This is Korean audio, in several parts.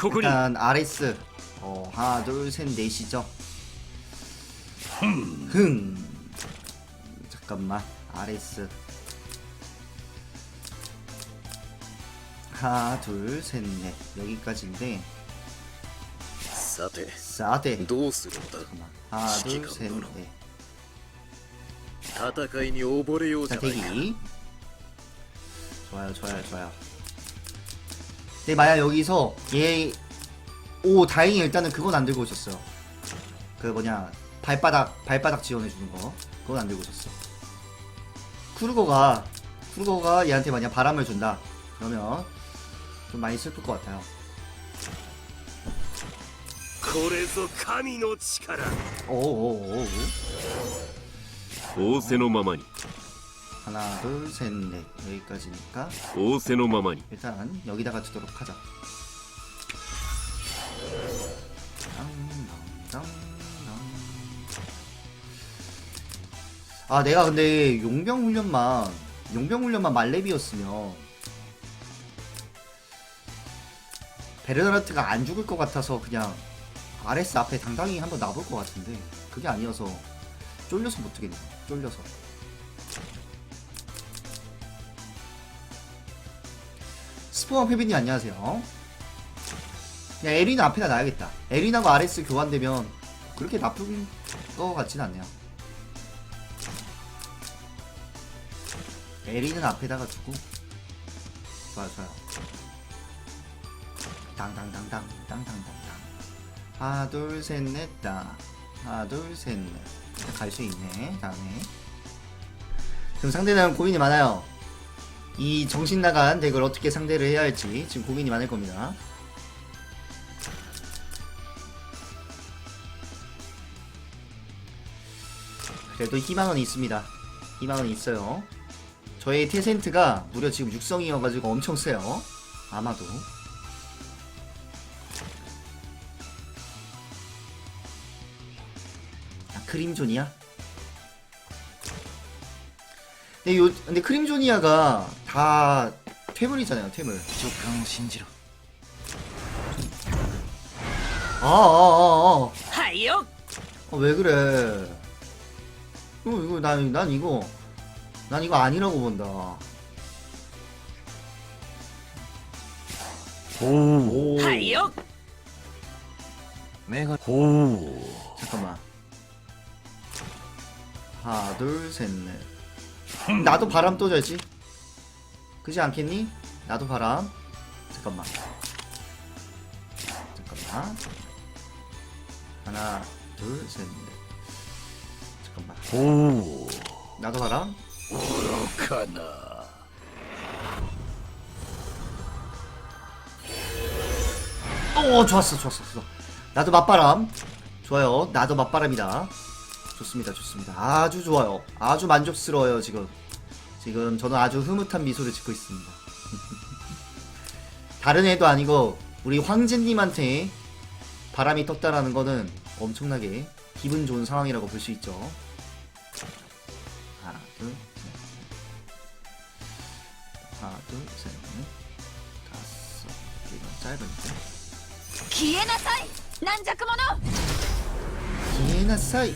ここに 일단 RS 어, 하나 둘셋 넷이죠 흥 잠깐만 RS 하나 둘셋넷 여기까지인데 さて 싸대 どうするのだ 잠깐만 하나 둘셋넷 戦いに溺れようじ 자 ゃないか 대기 좋아요 좋아요 좋아요 근데 만약 여기서 얘오 다행히 일단은 그건 안 들고 오셨어요 그 뭐냐 발바닥 발바닥 지원해주는 거 그건 안 들고 오셨어 쿠르고가 쿠르고가 얘한테 만약 바람을 준다 그러면 좀 많이 슬플 것 같아요 これぞ神の力 오오오 仰せのままに 하나 둘셋넷 여기까지니까 仰せのままに 일단 여기다가 두도록 하자. 아 내가 근데 용병 훈련만 용병 훈련만 말레비였으면 베르나르트가 안 죽을 것 같아서 그냥 RS 앞에 당당히 한번 놔볼 것 같은데 그게 아니어서 쫄려서 못하겠네 쫄려서 스포원 페빈님 안녕하세요. 그냥 에리나 앞에다 놔야겠다. 에리나가 RS 교환되면 그렇게 나쁜 거 같진 않네요. 에리는 앞에다가 두고 좋아요 좋아요. 당당당당 당당당당 하나 둘 셋 넷 다 하나 둘 셋 넷 갈 수 있네 다음에 지금 상대는 고민이 많아요. 이 정신 나간 덱을 어떻게 상대를 해야 할지 지금 고민이 많을 겁니다. 그래도 희망은 있습니다. 희망은 있어요. 저의 테센트가 무려 지금 육성이어가지고 엄청 세요. 아마도. 아, 크림존이야? 근데, 요, 근데 크림조니아가 다 퇴물이잖아요, 퇴물. 조강신지로. 아, 아, 아, 아. 하역. 아, 어, 왜 그래? 어, 이거 난, 난 이거 난 이거 아니라고 본다. 오. 오. 하역. 내가 오. 잠깐만. 하나, 둘, 셋, 넷. 나도 바람 또 져야지? 그지 않겠니? 나도 바람. 잠깐만. 잠깐만. 하나 둘셋넷. 잠깐만. 나도 바람? かな오 좋았어 좋았어 좋았어. 나도 맞바람. 좋아요. 나도 맞바람이다 좋습니다, 좋습니다. 아주 좋아요. 아주 만족스러워요, 지금. 지금 저는 아주 흐뭇한 미소를 짓고 있습니다. 다른 애도 아니고, 우리 황진님한테 바람이 떴다라는 거는 엄청나게 기분 좋은 상황이라고 볼 수 있죠. 하나, 둘, 셋. 하나, 둘, 셋, 넷. 다섯, 여기가 짧은데. 기에나사이! 난자크모노! 기에나사이!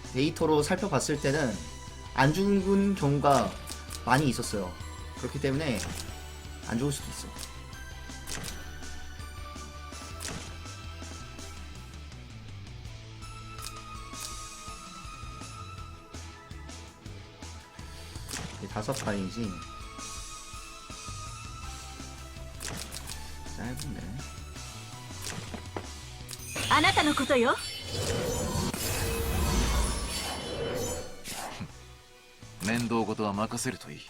데이터로 살펴봤을 때는 안 죽은 경우가 많이 있었어요 그렇기 때문에 안 죽을 수도 있어 이게 다섯 판이지 짧은데 あなたのことよ 面倒事は任せるといい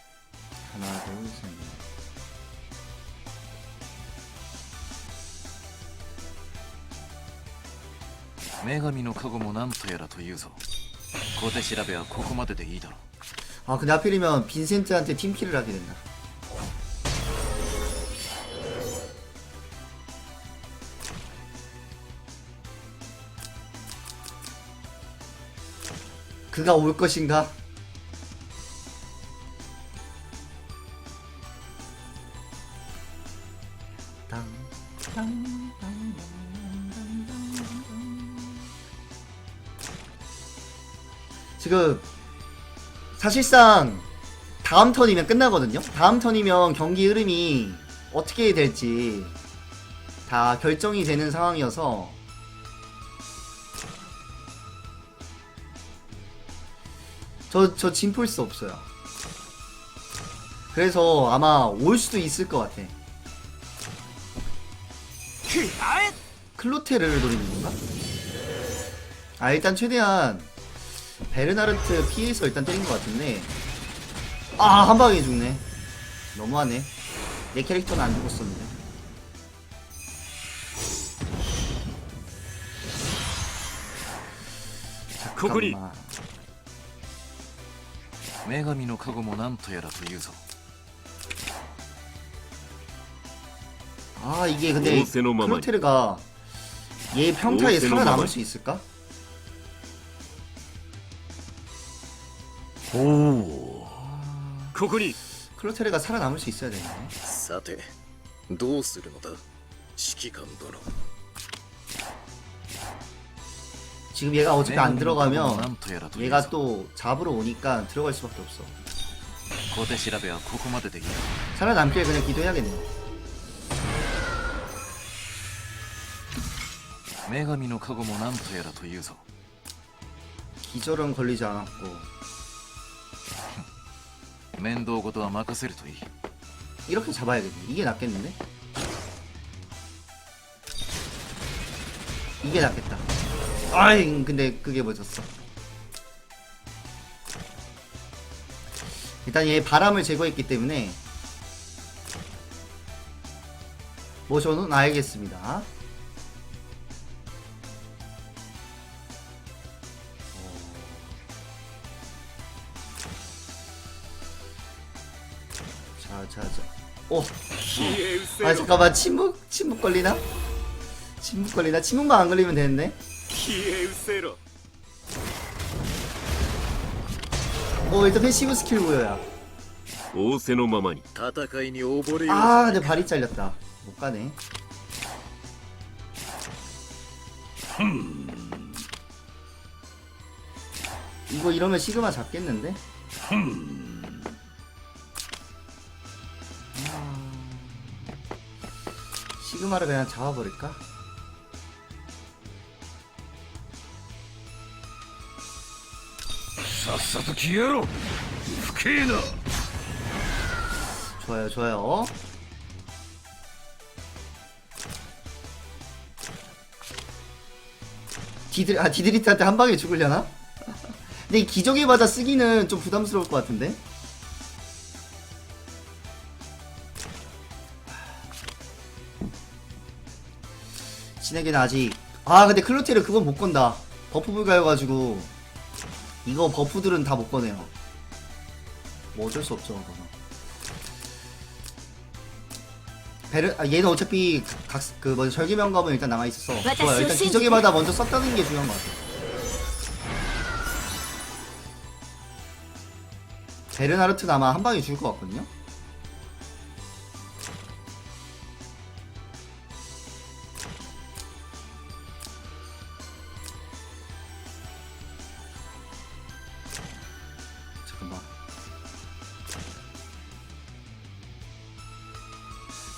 하나 둘셋 女神の加護も何とやらというぞ小手調べはここまででいいだろう 아 근데 하필이면 빈센트한테 팀킬을 하게 된다 그가 올 것인가? 사실상 다음 턴이면 끝나거든요. 다음 턴이면 경기 흐름이 어떻게 될지 다 결정이 되는 상황이어서 저 저 진폴스 없어요. 그래서 아마 올 수도 있을 것 같아. 클로테를 노리는 건가? 아 일단 최대한 베르나르트 피해서 일단 때린 것 같은데 아 한방에 죽네 너무하네 내 캐릭터는 안 죽었었는데 코코니 잠깐만. 女神の加護も何とやらというぞ 아 이게 근데仰せのままに 클로테르가 얘 평타에 仰せの 살아남을 ままに 수 있을까? ここに 클로테르가 살아남을 수 있어야 되네 さてどうするのだ指揮官殿 지금 얘가 어차피 안 女神の加護も 들어가면 何とやらという 얘가 ぞ 또 잡으러 오니까 들어갈 수밖에 없어 小手調べはここまででいいだろ 살아남길 그냥 기도해야겠네 う女神の加護も何とやらというぞ 기절은 걸리지 않았고 面倒事は任せるといい 이렇게 잡아야겠네 이게 낫겠는데? 이게 낫겠다 아이 근데 그게 뭐졌어 일단 얘 바람을 제거했기 때문에 모션은 알겠습니다 자자자 오 消え失せ 아 ろ 잠깐만 침묵 침묵 걸리나? 침묵 걸리나? 침묵만 안 걸리면 되는데. 消え失せろ 어 일단 패시브 스킬 보여야. 仰せのままに戦いに溺れよう 아 근데 발이 잘렸다. 못 가네. 이거 이러면 시그마 잡겠는데? 마를 그냥 잡아버릴까? 싹싹 기회로 스키너 좋아요 좋아요 디들 아 디드리트한테 한 방에 죽으려나? 근데 기적의 바다 쓰기는 좀 부담스러울 것 같은데 진에게는 아직 아 근데 클로테를 그건 못 건다. 버프 불가여가지고 이거 버프들은 다못 거네요. 뭐 어쩔 수 없죠. 그거는. 베르 아, 얘는 어차피 각 그 뭐지 절기명감은 일단 남아 있어서 좋아요. 일단 기적의 바다 먼저 썼다는 게 중요한 것 같아. 베르나르트는 아마 한 방에 죽을 것 같거든요.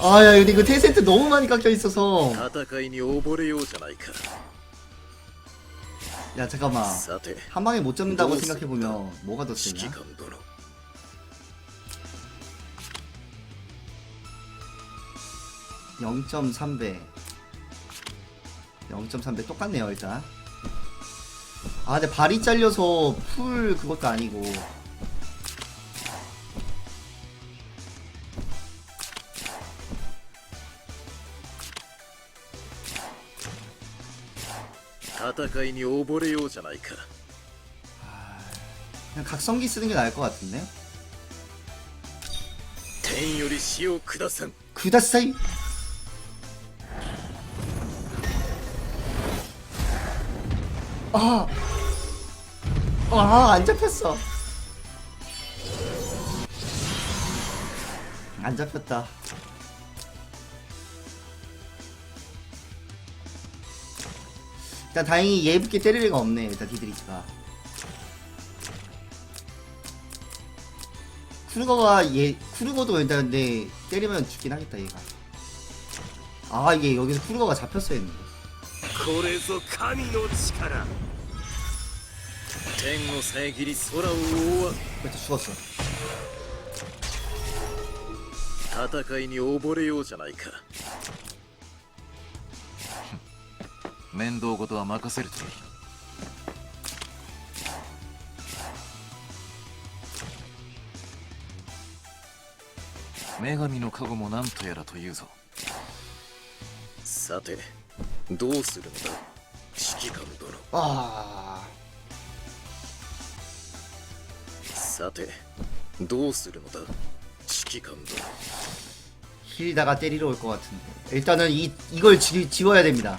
아야 근데 이거 테세트 너무 많이 깎여 있어서 戦いに溺れようじゃないか 야 잠깐만 さて 한 방에 못 잡는다고 너무 생각해 보면 뭐가 더 指揮 세냐? 官殿 0.3배 0.3배 똑같네요 일단 아 근데 발이 잘려서 풀 그것도 아니고 戦いに溺れようじゃないか 그냥 각성기 쓰는 게 나을 것 같은데 天より死を下さん 구다사이 아, 아, 안 잡혔어. 안 잡혔다. 일단 다행히 예쁘게 때릴 애가 없네. 일단 디드리치가. 쿠르거가 얘 쿠르거도 일단 근데 때리면 죽긴 하겠다 얘가. 아 이게 여기서 쿠르거가 잡혔어야 했는데. これぞ神の力天を遮り空を覆わん 그래서 죽었어. 戦いに溺れようじゃないか 面倒事は任せるといい女神の加護も何とやらというぞさてどうするのだ指揮官殿 아 さてどうするのだ指揮官殿 힐다가 때리러 올 것 같은데. 일단은 이 이걸 지, 지워야 됩니다.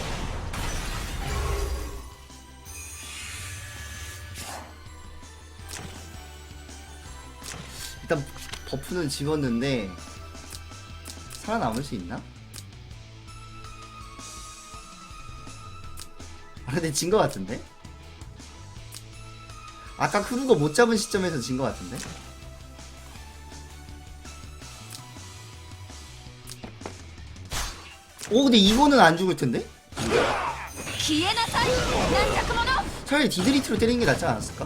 버프는 집었는데 살아남을 수 있나? 아 근데 진거 같은데? 아까 크루거 못 잡은 시점에서 진거 같은데? 오 근데 이거는 안 죽을 텐데? 차라리 디드리트로 때리는 게 낫지 않았을까?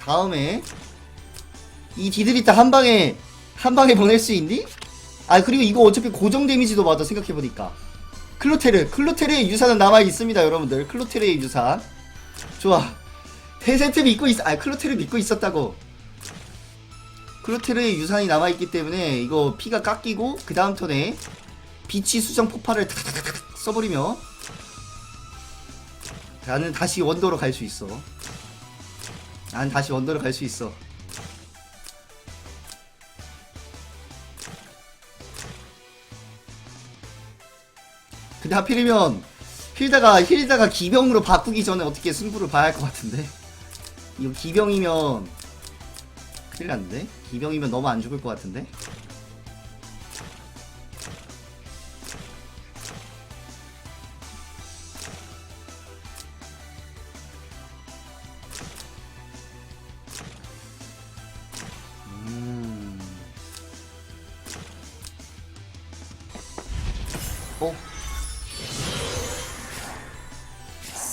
다음에 이 디드리타 한 방에 한 방에 보낼 수 있니? 아 그리고 이거 어차피 고정 데미지도 맞아 생각해 보니까. 클로테르 클로테르의 유산은 남아 있습니다 여러분들. 클로테르의 유산. 좋아. 페세트 믿고 있, 아 클로테르 믿고 있었다고. 클로테르의 유산이 남아 있기 때문에 이거 피가 깎이고 그 다음 턴에 비치 수정 폭발을 써버리면 나는 다시 원도로 갈 수 있어. 난 다시 원더로 갈수 있어. 근데 하필이면 힐다가 힐다가 기병으로 바꾸기 전에 어떻게 승부를 봐야 할 것 같은데? 이거 기병이면 큰일 났는데? 기병이면 너무 안 죽을 것 같은데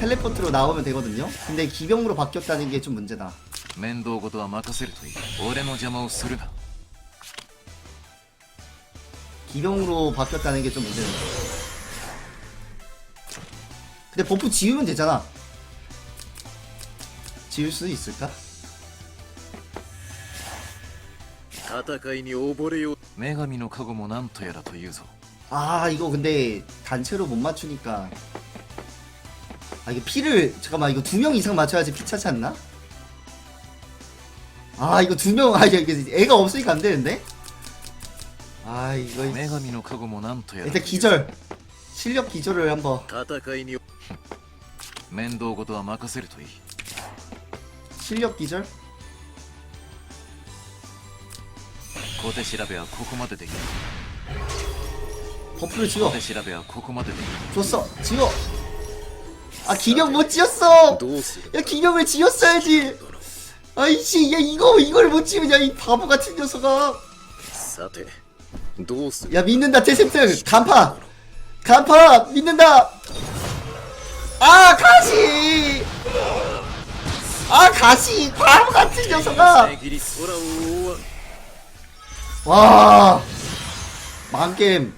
텔레포트로 나오면 되거든요 근데 기병으로 바뀌었다는 게 좀 문제다 面倒事は任せるといい俺の邪魔をするな 기병으로 바뀌었다는 게 좀 문제네 근데 버프 지우면 되잖아 지울 수 있을까? 戦いに溺れよう女神の加護もなんとやらというぞ 아 이거 근데 단체로 못 맞추니까 아 이거 피를 잠깐만 이거 두 명 이상 맞춰야지 피 차지 않나? 아 이거 두명아 이게 이게 애가 없으니까 안 되는데? 아 이거 女神の加護もなんとやらと 일단 기절 실력 기절을 한번 戦いに面倒事は任せるといい 실력 기절 小手調べはここまででいい 버프를 小 지워 手調べはここまででいい 줬어 지워 아 기념 못 지었어. 야 기념을 지었어야지. 아이씨 야 이거 이걸 못 지으냐 이 바보 같은 녀석아. 야 믿는다 태샘승 간파. 간파 믿는다. 아 가시. 아 가시. 바보 같은 녀석아. 와. 망겜.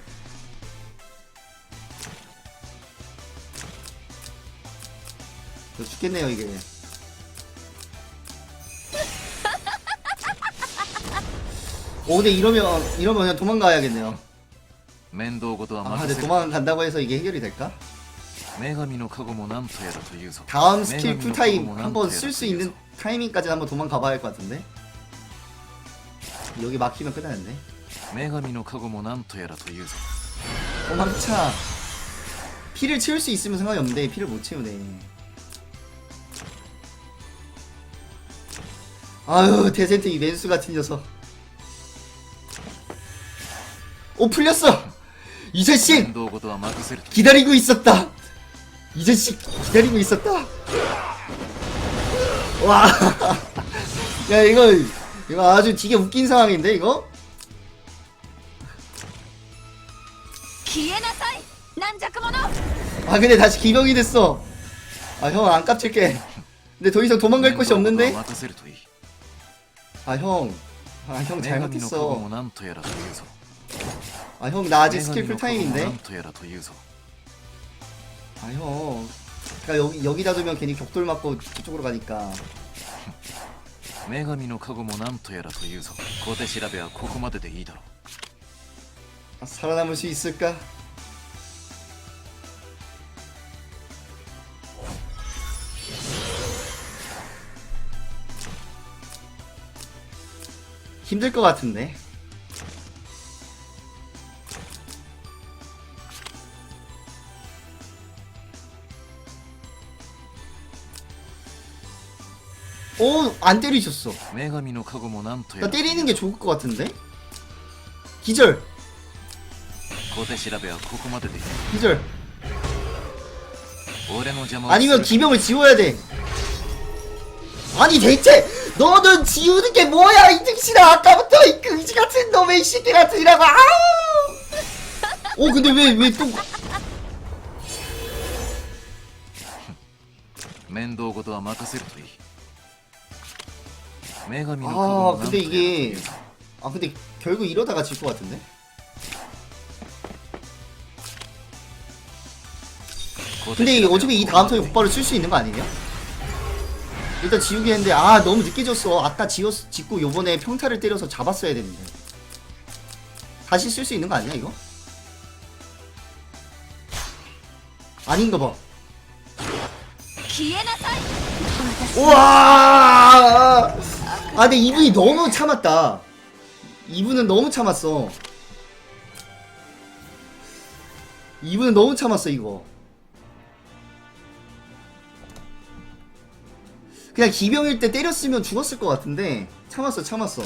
임 이거 죽겠네요 이게 오 근데 이러면 이러면 그냥 도망가야겠네요 面倒事は 아 任 근데 せる 도망간다고 해서 이게 해결이 될까? 女神の加護もなんとやらというぞ 다음 스킬 女神の 쿨타임 加護もなん 한번 とやら 쓸 수 というぞ 있는 타이밍까지 한번 도망가 봐야 할 것 같은데 여기 막히면 끝나겠네 女神の加護もなんとやらというぞ 도망차 피를 채울 수 있으면 상관이 없는데 피를 못 채우네 아유 대센트 이 맨수 같은 녀석 오 풀렸어 이 자식 面倒事は任せると 기다리고 있었다. 이 자식 기다리고 있었다. 와, 야 이거 이거 아주 되게 웃긴 상황인데 이거? 消えなさい軟弱者 아 근데 다시 기병이 됐어. 아 형 안 깝칠게. 근데 더 이상 도망갈 곳이 面倒事 없는데? は任せるといい 아 형, 아 형 女神の加護 잘못했어. もなんとやらというぞ 아 형 나 아직 女 스킬 神の加護もな 풀타임인데. んとやらというぞ 아 형, 그러니까 여기 여기다 두면 괜히 격돌 맞고 저쪽으로 가니까. 女神の加護もなんとやらというぞ小手調べはここまででいいだろう 아, 살아남을 수 있을까? 힘들 것 같은데. 오, 안 때리셨어. 女神の加護もなんとや 나 らと 때리는 게 좋을 것 같은데? 기절, 小手調べはここまででいい 기절. 俺の邪魔を 아니면 する 기병을 지워야 돼. 아니 대체 너는 지우는 게 뭐야 이 등신아 아까부터 이 그지 같은 놈의 이 새끼 같으라고 아우. 어 근데 왜 왜 또 面倒事は任せるといい女神の加護も 아 なんと 근데 やらと 이게 いうぞ 아 근데 결국 이러다가 질 것 같은데? 小手 근데 調 이게 べは 어차피 이 다음 턴에 곧바로 쓸 수 있는 거 아니냐? 일단 지우기 했는데 아 너무 늦게 졌어. 아까 지웠, 짓고 요번에 평타를 때려서 잡았어야 되는데. 다시 쓸 수 있는 거 아니야 이거? 아닌가 봐. 우와! 아 근데 이분이 너무 참았다. 이분은 너무 참았어. 이분은 너무 참았어 이거. 그냥 기병일 때 때렸으면 죽었을 것 같은데 참았어 참았어